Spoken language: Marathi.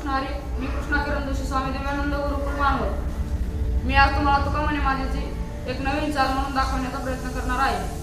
कृष्णारी मी कृष्णा किरण जोशी स्वामी देवानंद गुरुकुल मानव मी आज तुम्हाला तुका म्हणे माझ्याची एक नवीन चाल म्हणून दाखवण्याचा प्रयत्न करणार आहे.